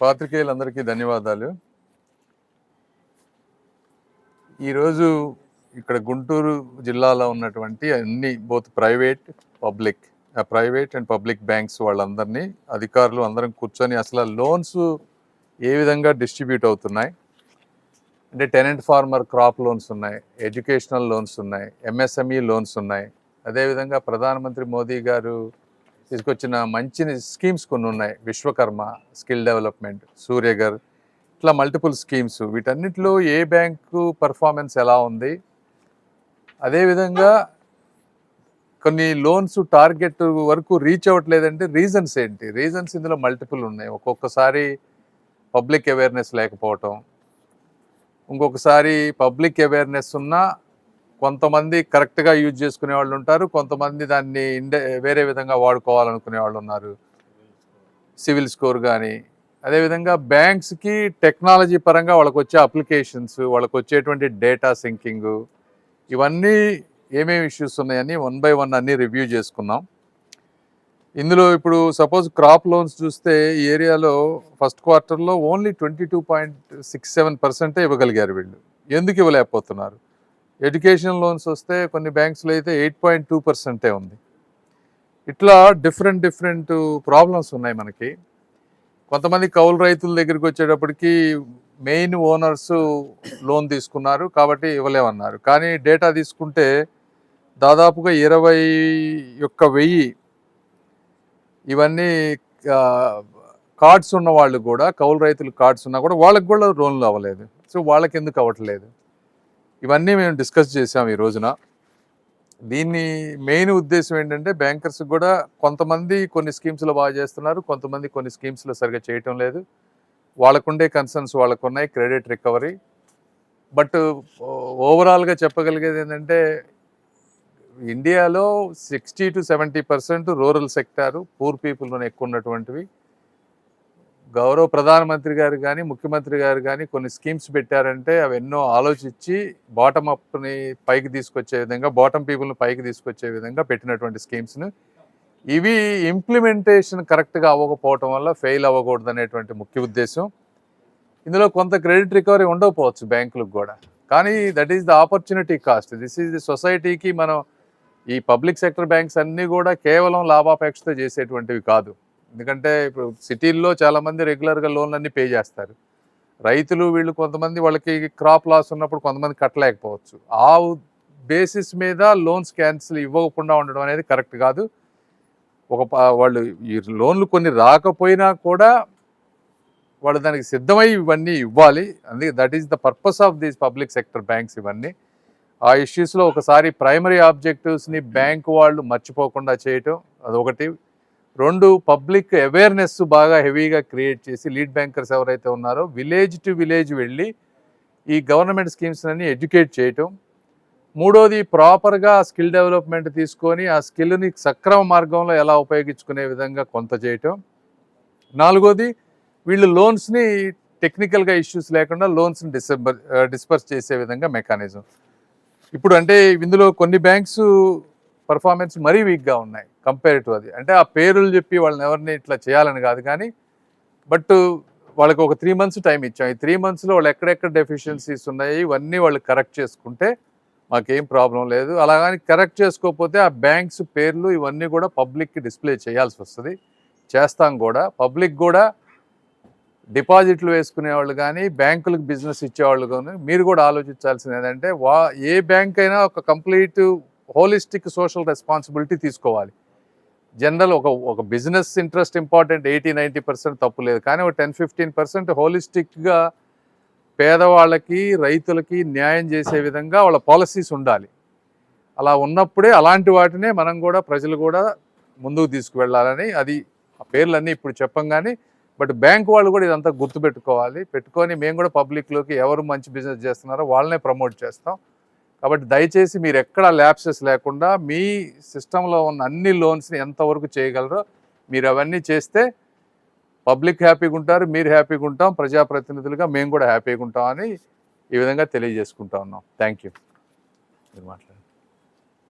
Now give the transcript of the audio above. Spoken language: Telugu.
పాత్రికేయులందరికీ ధన్యవాదాలు. ఈరోజు ఇక్కడ గుంటూరు జిల్లాలో ఉన్నటువంటి అన్ని both private public private and public banks వాళ్ళందరినీ అధికారులు అందరం కూర్చొని అసలు లోన్స్ ఏ విధంగా డిస్ట్రిబ్యూట్ అవుతున్నాయి? అంటే టెనెంట్ ఫార్మర్ క్రాప్ లోన్స్ ఉన్నాయి ఎడ్యుకేషనల్ లోన్స్ ఉన్నాయి ఎంఎస్ఎంఈ లోన్స్ ఉన్నాయి. అదేవిధంగా ప్రధానమంత్రి మోదీ గారు తీసుకొచ్చిన మంచి స్కీమ్స్ కొన్ని ఉన్నాయి. విశ్వకర్మ స్కిల్ డెవలప్మెంట్ సూర్యగర్ ఇట్లా మల్టిపుల్ స్కీమ్స్. వీటన్నిటిలో ఏ బ్యాంకు పర్ఫార్మెన్స్ ఎలా ఉంది? అదేవిధంగా కొన్ని లోన్స్ టార్గెట్ వరకు రీచ్ అవ్వట్లేదంటే రీజన్స్ ఏంటి? రీజన్స్ ఇందులో మల్టిపుల్ ఉన్నాయి. ఒక్కొక్కసారి పబ్లిక్ అవేర్నెస్ లేకపోవటం. ఇంకొకసారి పబ్లిక్ అవేర్నెస్ ఉన్నా కొంతమంది కరెక్ట్గా యూజ్ చేసుకునే వాళ్ళు ఉంటారు కొంతమంది దాన్ని ఇండే వేరే విధంగా వాడుకోవాలనుకునే వాళ్ళు ఉన్నారు. సివిల్ స్కోర్ కానీ అదేవిధంగా బ్యాంక్స్కి టెక్నాలజీ పరంగా వాళ్ళకి వచ్చే అప్లికేషన్స్ వాళ్ళకి వచ్చేటువంటి డేటా సింకింగ్ ఇవన్నీ ఏమేమి ఇష్యూస్ ఉన్నాయని వన్ బై వన్ అన్ని రివ్యూ చేసుకున్నాం. ఇందులో ఇప్పుడు సపోజ్ క్రాప్ లోన్స్ చూస్తే ఈ ఏరియాలో ఫస్ట్ క్వార్టర్లో only twenty two point six seven పర్సెంటే ఇవ్వగలిగారు వీళ్ళు. ఎందుకు ఇవ్వలేకపోతున్నారు? ఎడ్యుకేషన్ లోన్స్ వస్తే కొన్ని బ్యాంక్స్లో అయితే ఎయిట్ పాయింట్ టూ పర్సెంటే ఉంది. ఇట్లా డిఫరెంట్ డిఫరెంట్ ప్రాబ్లమ్స్ ఉన్నాయి మనకి. కొంతమంది కౌలు రైతుల దగ్గరికి వచ్చేటప్పటికి మెయిన్ ఓనర్స్ లోన్ తీసుకున్నారు కాబట్టి ఇవ్వలేమన్నారు. కానీ డేటా తీసుకుంటే దాదాపుగా ఇరవై యొక్క వెయ్యి ఇవన్నీ కార్డ్స్ ఉన్న వాళ్ళు కూడా కౌలు రైతులు కార్డ్స్ ఉన్నా కూడా వాళ్ళకి కూడా లోన్లు అవ్వలేదు. సో వాళ్ళకి ఎందుకు అవ్వట్లేదు? ఇవన్నీ మేము డిస్కస్ చేసాం ఈ రోజున. దీన్ని మెయిన్ ఉద్దేశం ఏంటంటే బ్యాంకర్స్ కూడా కొంతమంది కొన్ని స్కీమ్స్లో బాగా చేస్తున్నారు కొంతమంది కొన్ని స్కీమ్స్లో సరిగా చేయటం లేదు. వాళ్ళకుండే కన్సర్న్స్ వాళ్ళకు ఉన్నాయి క్రెడిట్ రికవరీ. బట్ ఓవరాల్గా చెప్పగలిగేది ఏంటంటే ఇండియాలో sixty to seventy percent rural sector poor పీపుల్లోనే ఎక్కువ ఉన్నటువంటివి. గౌరవ ప్రధానమంత్రి గారు కానీ ముఖ్యమంత్రి గారు కానీ కొన్ని స్కీమ్స్ పెట్టారంటే అవి ఎన్నో ఆలోచించి బాటమ్ అప్ని పైకి తీసుకొచ్చే విధంగా బాటమ్ పీపుల్ని పైకి తీసుకొచ్చే విధంగా పెట్టినటువంటి స్కీమ్స్ను ఇవి ఇంప్లిమెంటేషన్ కరెక్ట్గా అవ్వకపోవటం వల్ల ఫెయిల్ అవ్వకూడదు అనేటువంటి ముఖ్య ఉద్దేశం. ఇందులో కొంత క్రెడిట్ రికవరీ ఉండకపోవచ్చు బ్యాంకులకు కూడా. కానీ that is the opportunity cost this is the సొసైటీకి మనం ఈ పబ్లిక్ సెక్టర్ బ్యాంక్స్ అన్నీ కూడా కేవలం లాభాపేక్షతో చేసేటువంటివి కాదు. ఎందుకంటే ఇప్పుడు సిటీల్లో చాలామంది రెగ్యులర్గా లోన్లన్నీ పే చేస్తారు. రైతులు వీళ్ళు కొంతమంది వాళ్ళకి క్రాప్ లాస్ ఉన్నప్పుడు కొంతమంది కట్టలేకపోవచ్చు. ఆ బేసిస్ మీద లోన్స్ క్యాన్సిల్ ఇవ్వకుండా ఉండడం అనేది కరెక్ట్ కాదు. ఒక వాళ్ళు ఈ లోన్లు కొన్ని రాకపోయినా కూడా వాళ్ళు దానికి సిద్ధమై ఇవన్నీ ఇవ్వాలి. అందుకే that is the purpose of these public sector banks ఇవన్నీ. ఆ ఇష్యూస్లో ఒకసారి ప్రైమరీ ఆబ్జెక్టివ్స్ని బ్యాంక్ వాళ్ళు మర్చిపోకుండా చేయటం అదొకటి. రెండు పబ్లిక్ అవేర్నెస్ బాగా హెవీగా క్రియేట్ చేసి లీడ్ బ్యాంకర్స్ ఎవరైతే ఉన్నారో విలేజ్ టు విలేజ్ వెళ్ళి ఈ గవర్నమెంట్ స్కీమ్స్ అన్ని ఎడ్యుకేట్ చేయటం. మూడోది ప్రాపర్గా స్కిల్ డెవలప్మెంట్ తీసుకొని ఆ స్కిల్ని సక్రమ మార్గంలో ఎలా ఉపయోగించుకునే విధంగా కొంత చేయటం. నాలుగోది వీళ్ళు లోన్స్ని టెక్నికల్గా ఇష్యూస్ లేకుండా లోన్స్ని డిసెంబర్ డిస్పర్స్ చేసే విధంగా మెకానిజం. ఇప్పుడు అంటే ఇందులో కొన్ని బ్యాంక్స్ పర్ఫార్మెన్స్ మరీ వీక్గా ఉన్నాయి కంపేర్ టు అది. అంటే ఆ పేర్లు చెప్పి వాళ్ళని ఎవరిని ఇట్లా చేయాలని కాదు కానీ బట్ వాళ్ళకి ఒక త్రీ మంత్స్ టైం ఇచ్చాం. ఈ త్రీ మంత్స్లో వాళ్ళు ఎక్కడెక్కడ డెఫిషియన్సీస్ ఉన్నాయి ఇవన్నీ వాళ్ళు కరెక్ట్ చేసుకుంటే మాకేం ప్రాబ్లం లేదు. అలాగని కరెక్ట్ చేసుకోకపోతే ఆ బ్యాంక్స్ పేర్లు ఇవన్నీ కూడా పబ్లిక్కి డిస్ప్లే చేయాల్సి వస్తుంది. చేస్తాం కూడా. పబ్లిక్ కూడా డిపాజిట్లు వేసుకునే వాళ్ళు కానీ బ్యాంకులకు బిజినెస్ ఇచ్చేవాళ్ళు కానీ మీరు కూడా ఆలోచించాల్సింది ఏంటంటే వా ఏ బ్యాంక్ అయినా ఒక కంప్లీట్ హోలిస్టిక్ సోషల్ రెస్పాన్సిబిలిటీ తీసుకోవాలి. జనరల్ ఒక ఒక business interest important eighty ninety percent తప్పు లేదు. కానీ ఒక టెన్ ఫిఫ్టీన్ పర్సెంట్ హోలిస్టిక్గా పేదవాళ్ళకి రైతులకి న్యాయం చేసే విధంగా వాళ్ళ పాలసీస్ ఉండాలి. అలా ఉన్నప్పుడే అలాంటి వాటినే మనం కూడా ప్రజలు కూడా ముందుకు తీసుకువెళ్ళాలని అది ఆ పేర్లన్నీ ఇప్పుడు చెప్పం కానీ బట్ బ్యాంక్ వాళ్ళు కూడా ఇదంతా గుర్తుపెట్టుకోవాలి. పెట్టుకొని మేము కూడా పబ్లిక్లోకి ఎవరు మంచి బిజినెస్ చేస్తున్నారో వాళ్ళనే ప్రమోట్ చేస్తాం. కాబట్టి దయచేసి మీరు ఎక్కడ ల్యాప్సెస్ లేకుండా మీ సిస్టంలో ఉన్న అన్ని లోన్స్ని ఎంతవరకు చేయగలరో మీరు అవన్నీ చేస్తే పబ్లిక్ హ్యాపీగా ఉంటారు మీరు హ్యాపీగా ఉంటాం ప్రజాప్రతినిధులుగా మేము కూడా హ్యాపీగా ఉంటాం అని ఈ విధంగా తెలియజేసుకుంటా ఉన్నాం. Thank you. మీరు మాట్లాడారు